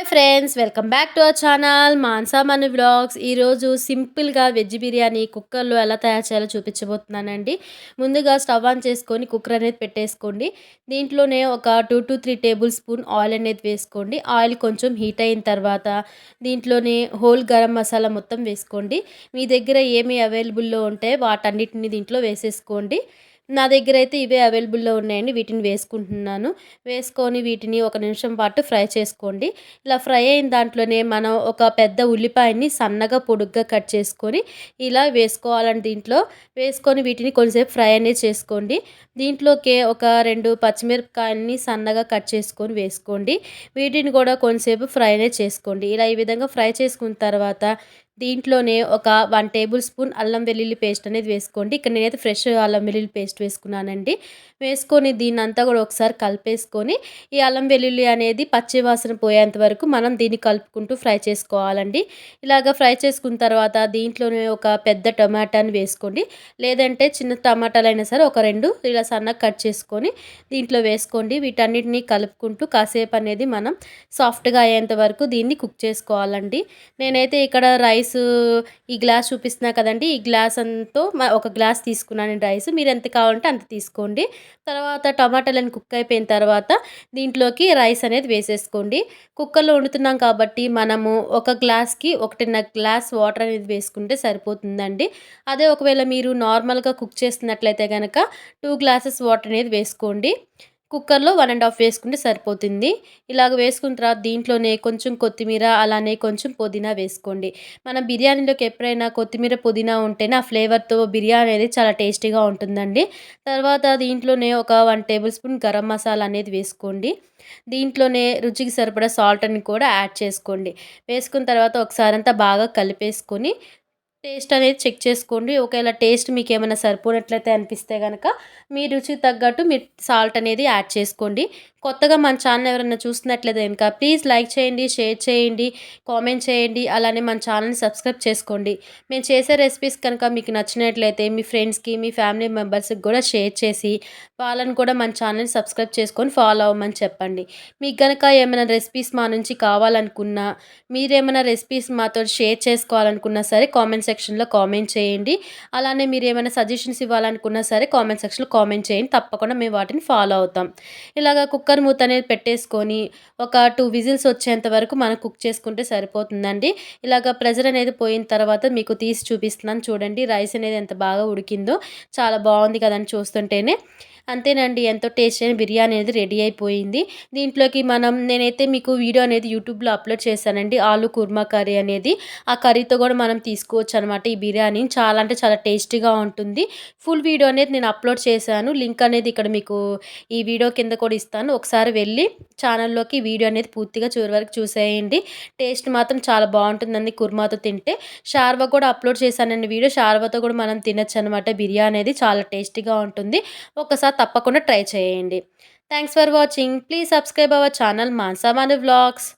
Hi friends welcome back to our channel Mansa Manu vlogs ఈరోజు సింపుల్గా veg biryani కుక్కర్లో ఎలా తయారు చేయాలో చూపించబోతున్నానండి. ముందుగా స్టవ్ ఆన్ చేసుకొని కుక్కర్ అనేది పెట్టేసుకోండి. దీంట్లోనే ఒక two to three tablespoon oil అనేది వేసుకోండి. ఆయిల్ కొంచెం హీట్ అయిన తర్వాత దీంట్లోనే హోల్ గరం మసాలా మొత్తం వేసుకోండి. మీ దగ్గర ఏమి అవైలబుల్లో ఉంటే వాటన్నిటిని దీంట్లో వేసేసుకోండి. నా దగ్గర అయితే ఇవే అవైలబుల్లో ఉన్నాయండి. వీటిని వేసుకుంటున్నాను. వేసుకొని వీటిని ఒక నిమిషం పాటు ఫ్రై చేసుకోండి. ఇలా ఫ్రై అయిన దాంట్లోనే మనం ఒక పెద్ద ఉల్లిపాయని సన్నగా పొడుగ్గా కట్ చేసుకొని ఇలా వేసుకోవాలని దీంట్లో. వేసుకొని వీటిని కొంచెంసేపు ఫ్రై అనేది చేసుకోండి. దీంట్లోకి ఒక రెండు పచ్చిమిరపకాయలని సన్నగా కట్ చేసుకొని వేసుకోండి. వీటిని కూడా కొంచెంసేపు ఫ్రై అనేది చేసుకోండి. ఇలా ఈ విధంగా ఫ్రై చేసుకున్న తర్వాత దీంట్లోనే ఒక వన్ టేబుల్ స్పూన్ అల్లం వెల్లుల్లి పేస్ట్ అనేది వేసుకోండి. ఇక్కడ నేనైతే ఫ్రెష్ అల్లం వెల్లుల్లి పేస్ట్ వేసుకున్నానండి. వేసుకొని దీన్ని అంతా కూడా ఒకసారి కలిపేసుకొని ఈ అల్లం వెల్లుల్లి అనేది పచ్చివాసన పోయేంత వరకు మనం దీన్ని కలుపుకుంటూ ఫ్రై చేసుకోవాలండి. ఇలాగ ఫ్రై చేసుకున్న తర్వాత దీంట్లోనే ఒక పెద్ద టమాటాని వేసుకోండి. లేదంటే చిన్న టమాటాలైనా సరే ఒక రెండు ఇలా సన్నగా కట్ చేసుకొని దీంట్లో వేసుకోండి. వీటన్నిటిని కలుపుకుంటూ కాసేపు అనేది మనం సాఫ్ట్గా అయ్యేంత వరకు దీన్ని కుక్ చేసుకోవాలండి. నేనైతే ఇక్కడ రైస్ రైస్ ఈ గ్లాస్ చూపిస్తున్నా కదండి ఈ గ్లాస్ అంతా ఒక గ్లాస్ తీసుకున్నాను రైస్. మీరు ఎంత కావాలంటే అంత తీసుకోండి. తర్వాత టమాటాలను కుక్ అయిపోయిన తర్వాత దీంట్లోకి రైస్ అనేది వేసేసుకోండి. కుక్కర్లో వండుతున్నాం కాబట్టి మనము ఒక గ్లాస్కి ఒకటిన్నర గ్లాస్ వాటర్ అనేది వేసుకుంటే సరిపోతుందండి. అదే ఒకవేళ మీరు నార్మల్గా కుక్ చేస్తున్నట్లయితే కనుక టూ గ్లాసెస్ వాటర్ అనేది వేసుకోండి. కుక్కర్లో వన్ అండ్ హాఫ్ వేసుకుంటే సరిపోతుంది. ఇలాగ వేసుకున్న తర్వాత దీంట్లోనే కొంచెం కొత్తిమీర అలానే కొంచెం పుదీనా వేసుకోండి. మనం బిర్యానీలోకి ఎప్పుడైనా కొత్తిమీర పుదీనా ఉంటేనే ఆ ఫ్లేవర్తో బిర్యానీ అనేది చాలా టేస్టీగా ఉంటుందండి. తర్వాత దీంట్లోనే ఒక one tablespoon garam masala అనేది వేసుకోండి. దీంట్లోనే రుచికి సరిపడా సాల్ట్ అని కూడా యాడ్ చేసుకోండి. వేసుకున్న తర్వాత ఒకసారి అంతా బాగా కలిపేసుకొని టేస్ట్ అనేది చెక్ చేసుకోండి. ఒకవేళ టేస్ట్ మీకు ఏమైనా సరిపోనట్లయితే అనిపిస్తే కనుక మీ రుచికి తగ్గట్టు మీరు సాల్ట్ అనేది యాడ్ చేసుకోండి. కొత్తగా మన ఛానల్ ఎవరైనా చూస్తున్నట్లయితే కనుక ప్లీజ్ లైక్ చేయండి షేర్ చేయండి కామెంట్ చేయండి అలానే మన ఛానల్ని సబ్స్క్రైబ్ చేసుకోండి. మేము చేసే రెసిపీస్ కనుక మీకు నచ్చినట్లయితే మీ ఫ్రెండ్స్కి మీ ఫ్యామిలీ మెంబర్స్కి కూడా షేర్ చేసి వాళ్ళని కూడా మన ఛానల్ని సబ్స్క్రైబ్ చేసుకొని ఫాలో అవ్వమని చెప్పండి. మీకు కనుక ఏమైనా రెసిపీస్ మా నుంచి కావాలనుకున్నా మీరేమైనా రెసిపీస్ మాతో షేర్ చేసుకోవాలనుకున్నా సరే కామెంట్ సెక్షన్లో కామెంట్ చేయండి. అలానే మీరు ఏమైనా సజెషన్స్ ఇవ్వాలనుకున్నా సరే కామెంట్ సెక్షన్లో కామెంట్ చేయండి. తప్పకుండా మేము వాటిని ఫాలో అవుతాం. ఇలాగ కుక్కర్ మూత అనేది పెట్టేసుకొని ఒక టూ విజిల్స్ వచ్చేంత వరకు మనం కుక్ చేసుకుంటే సరిపోతుందండి. ఇలాగ ప్రెజర్ అనేది పోయిన తర్వాత మీకు తీసి చూపిస్తున్నాను. చూడండి రైస్ అనేది ఎంత బాగా ఉడికిందో చాలా బాగుంది కదని చూస్తుంటేనే. అంతేనండి ఎంతో టేస్ట్ అయిన బిర్యానీ అనేది రెడీ అయిపోయింది. దీంట్లోకి మనం నేనైతే మీకు వీడియో అనేది యూట్యూబ్లో అప్లోడ్ చేశానండి ఆలు కుర్మా కర్రీ అనేది. ఆ కర్రీతో కూడా మనం తీసుకోవచ్చు అనమాట ఈ బిర్యానీ. చాలా అంటే చాలా టేస్టీగా ఉంటుంది. ఫుల్ వీడియో అనేది నేను అప్లోడ్ చేశాను. లింక్ అనేది ఇక్కడ మీకు ఈ వీడియో కింద కూడా ఇస్తాను. ఒకసారి వెళ్ళి ఛానల్లోకి వీడియో అనేది పూర్తిగా చివరి వరకు చూసేయండి. టేస్ట్ మాత్రం చాలా బాగుంటుందండి కుర్మాతో తింటే. షార్వా కూడా అప్లోడ్ చేశానండి వీడియో. షార్వాతో కూడా మనం తినచ్చు అనమాట బిర్యానీ అనేది చాలా టేస్టీగా ఉంటుంది. ఒకసారి తప్పకుండా ట్రై చేయండి. Thanks for watching please subscribe our channel Mansamani vlogs